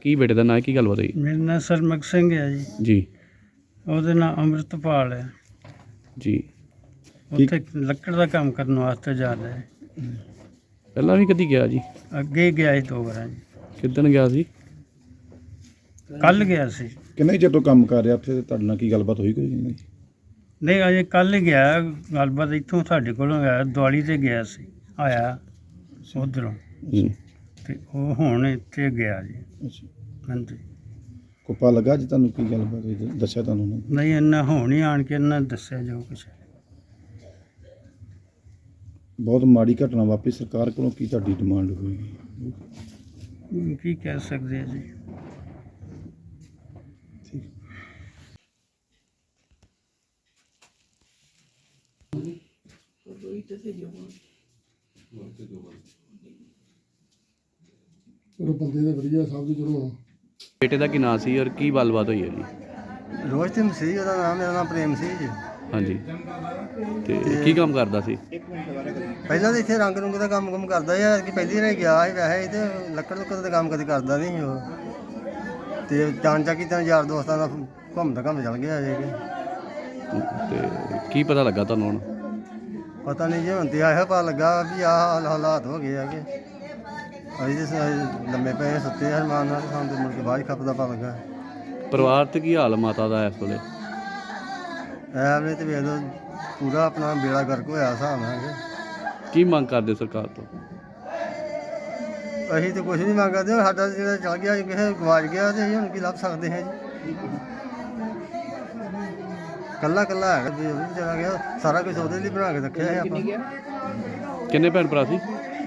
ਕੀ ਬੇਟੇ ਦਾ ਨਾਂ ਕੀ ਗੱਲ ਹੋਈ? ਮੇਰਾ ਨਾਂ ਸਰਮਕ ਸਿੰਘ ਹੈ ਜੀ। ਜੀ। ਉਹਦੇ ਨਾਂ ਅੰਮ੍ਰਿਤਪਾਲ ਹੈ। ਜੀ। ਉੱਥੇ ਲੱਕੜ ਦਾ ਕੰਮ ਕਰਨ ਵਾਸਤੇ ਜਾਂਦਾ ਹੈ। ਪਹਿਲਾਂ ਵੀ ਕਦੀ ਗਿਆ ਜੀ? ਅੱਗੇ ਗਿਆ ਸੀ ਦੋ ਵਾਰਾਂ ਜੀ। ਕਿੱਦਣ ਗਿਆ ਸੀ? ਕੱਲ ਗਿਆ ਸੀ। ਕਿੰਨੇ ਚਿਰ ਤੋਂ ਕੰਮ ਕਰ ਰਿਹਾ ਉੱਥੇ? ਤੇ ਤੁਹਾਡੇ ਨਾਲ ਕੀ ਗੱਲਬਾਤ ਹੋਈ ਕੋਈ ਨਹੀਂ? ਨਹੀਂ ਅਜੇ ਕੱਲ ਹੀ ਗਿਆ। ਗੱਲਬਾਤ ਇੱਥੋਂ ਸਾਡੇ ਕੋਲੋਂ ਗਿਆ ਦਿਵਾਲੀ ਤੇ ਗਿਆ ਸੀ। ਆਇਆ। ਉਧਰੋਂ। ਜੀ ਤੇ ਉਹ ਹੁਣ ਇੱਥੇ ਗਿਆ ਜੀ। ਅੱਛਾ। ਹਾਂਜੀ। ਕੋਪਾ ਲੱਗਾ ਜੀ ਤੁਹਾਨੂੰ ਕੀ ਹੋਈ ਦ- ਦੱਸਿਆ ਤੁਹਾਨੂੰ ਉਹਨਾਂ? ਨੇ? ਨਹੀਂ ਇੰਨਾ ਹੁਣ ਹੀ ਆਣ ਕੇ ਇਹਨਾਂ ਦੱਸਿਆ ਜੋ ਕੁਛ ਬਹੁਤ ਮਾੜੀ ਘਟਨਾ ਵਾਪਰੀ ਸਰਕਾਰ ਕੋਲੋਂ ਕੀ ਤੁਹਾਡੀ ਡਿਮਾਂਡ ਹੋਈ? ਹੁਣ ਕੀ ਕਹਿ ਸਕਦੇ ਆ ਜੀ। ਚਲੋ ਬੰਦੇ ਤਾਂ ਵਧੀਆ ਸਭ ਦੀ ਚਲੋ। ਬੇਟੇ ਦਾ ਕੀ ਨਾਂ ਸੀ ਔਰ ਕੀ ਗੱਲਬਾਤ ਹੋਈ ਹੈ ਜੀ ਰੋਸ਼ਤਮ ਸੀ ਉਹਦਾ ਨਾਮ ਮੇਰਾ ਨਾਮ ਪ੍ਰੇਮ ਸੀ ਜੀ। ਹਾਂਜੀ। ਤੇ ਕੀ ਕੰਮ ਕਰਦਾ ਸੀ? ਪਹਿਲਾਂ ਤਾਂ ਇੱਥੇ ਰੰਗ ਰੁੰਗ ਦਾ ਕੰਮ ਕੰਮ ਕਰਦਾ ਸੀ ਕਿ ਪਹਿਲੀ ਵਾਰ ਗਿਆ ਸੀ ਵੈਸੇ ਇਹ ਤੇ ਲੱਕੜ ਲੁੱਕੜ ਦਾ ਕੰਮ ਕਦੇ ਕਰਦਾ ਨਹੀਂ ਸੀ ਉਹ। ਤੇ ਚਾਂ ਚੱਕੀ ਤਾਂ ਯਾਰ ਦੋਸਤਾਂ ਦਾ ਘੁੰਮਦਾ ਘੁੰਮ ਚੱਲ ਗਿਆ ਜੇ ਕਿ ਤੇ ਕੀ ਪਤਾ ਲੱਗਾ ਤੁਹਾਨੂੰ ਹੁਣ? ਪਤਾ ਨਹੀਂ ਜੀ ਹੁਣ ਤੇ ਆਇਆ ਪਤਾ ਲੱਗਾ ਵੀ ਆਹ ਹਾਲ ਹਾਲਾਤ ਹੋ ਗਏ ਆ ਕਿ ਅਸੀਂ ਤੇ ਸ- ਲੰਮੇ ਪਏ ਸੁੱਤੇ ਹਰਮਾਨ ਨਾਲ ਸਾਨੂੰ ਤੇ ਮੁੜ ਕੇ ਖੱਪ ਦਾ ਪਤਾ ਲੱਗਾ ਪਰਿਵਾਰ ਤੇ ਕੀ ਹਾਲ ਮਾਤਾ ਦਾ ਇਸ ਵੇਲੇ? ਐਵੇਂ ਤੇ ਵੇਖ ਲਓ ਪੂਰਾ ਆਪਣਾ ਬੇੜਾ ਗਰਕ ਹੋਇਆ ਹਿਸਾਬ ਨਾਲ ਕਿ ਕੀ ਮੰਗ ਕਰਦੇ ਸਰਕਾਰ ਤੋਂ? ਅਸੀਂ ਤੇ ਕੁਝ ਨਹੀਂ ਮੰਗਦੇ ਸਾਡਾ ਜਿਹੜਾ ਚਲ ਗਿਆ ਕਿਸੇ ਗਵਾਚ ਗਿਆ ਤੇ ਅਸੀਂ ਹੁਣ ਕੀ ਲੱਭ ਸਕਦੇ ਹਾਂ ਜੀ? ਕੱਲਾ ਕੱਲਾ ਹੈਗਾ ਜੀ ਉਹ ਵੀ ਚਲਾ ਗਿਆ ਸਾਰਾ ਕੁਝ ਉਹਦੇ ਲਈ ਬਣਾ ਕੇ ਰੱਖਿਆ ਹੈ ਆਪਾਂ। ਕਿੰਨੇ ਭੈਣ ਭਰਾ ਸੀ?